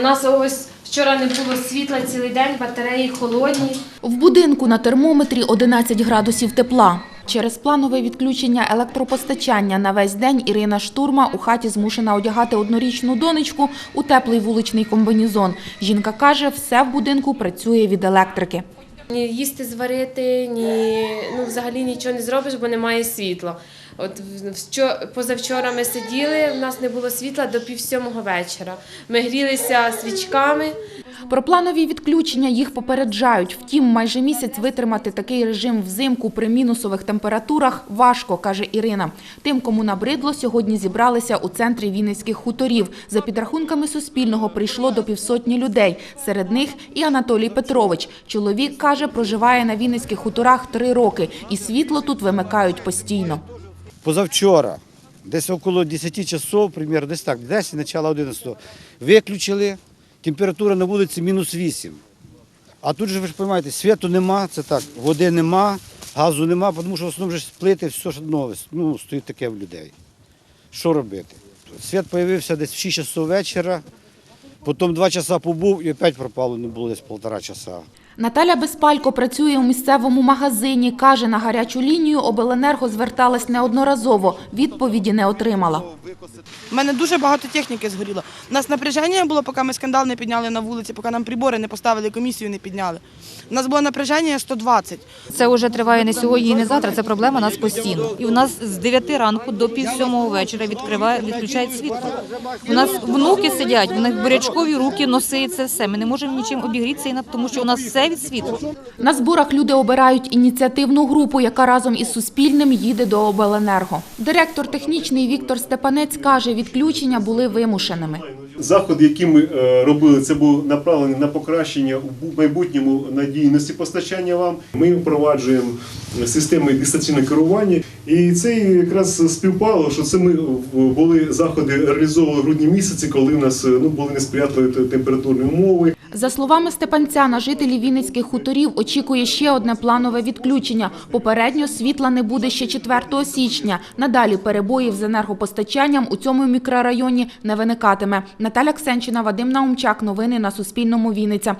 У нас ось вчора не було світла цілий день, батареї холодні. В будинку на термометрі 11 градусів тепла. Через планове відключення електропостачання на весь день Ірина Штурма у хаті змушена одягати однорічну донечку у теплий вуличний комбінезон. Жінка каже, все в будинку працює від електрики. Ні їсти зварити, ні ну взагалі нічого не зробиш, бо немає світла. От позавчора ми сиділи, в нас не було світла до пів сьомого вечора. Ми грілися свічками. Про планові відключення їх попереджають. Втім, майже місяць витримати такий режим взимку при мінусових температурах важко, каже Ірина. Тим, кому набридло, сьогодні зібралися у центрі Вінницьких хуторів. За підрахунками Суспільного прийшло до півсотні людей. Серед них і Анатолій Петрович. Чоловік, каже, проживає на Вінницьких хуторах три роки, і світло тут вимикають постійно. Позавчора, десь около 10 часов, примерно, десь так, 10, начало 11, виключили, температура на вулиці мінус 8. А тут же, ви ж розумієте, світу нема, це так, води нема, газу нема, тому що в основному ж плити, все ж одно, ну, стоїть таке в людей. Що робити? Світ з'явився десь в 6 часов вечора, потім 2 часа побув і опять пропало, не було десь півтора часа. Наталя Безпалько працює у місцевому магазині. Каже, на гарячу лінію обленерго зверталась неодноразово. Відповіді не отримала. У мене дуже багато техніки згоріло. У нас напряження було, поки ми скандал не підняли на вулиці, поки нам прибори не поставили, комісію не підняли. У нас було напряження 120. Це вже триває не сьогодні і не завтра. Це проблема у нас постійно. І у нас з 9 ранку до пів сьомого вечора відкриває, відключають світло. У нас внуки сидять, у них бурячкові руки, носи, це все. Ми не можемо нічим обігрітися, і на- тому що у нас все від світла. На зборах люди обирають ініціативну групу, яка разом із Суспільним їде до обленерго. Директор технічний Віктор Степанець каже, відключення були вимушеними. Заходи, які ми е, робили, це був направлений на покращення в майбутньому надійності постачання вам. Ми впроваджуємо системи дистанційного керування, і це якраз співпало, що це ми були заходи реалізовували в грудні місяці, коли у нас е, ну були несприятливі те- температурні умови. За словами Степанця, на жителів Вінницьких хуторів очікує ще одне планове відключення. Попередньо світла не буде ще 4 січня. Надалі перебоїв з енергопостачанням у цьому мікрорайоні не виникатиме. Наталя Ксенчина, Вадим Наумчак. Новини на Суспільному. Вінниця.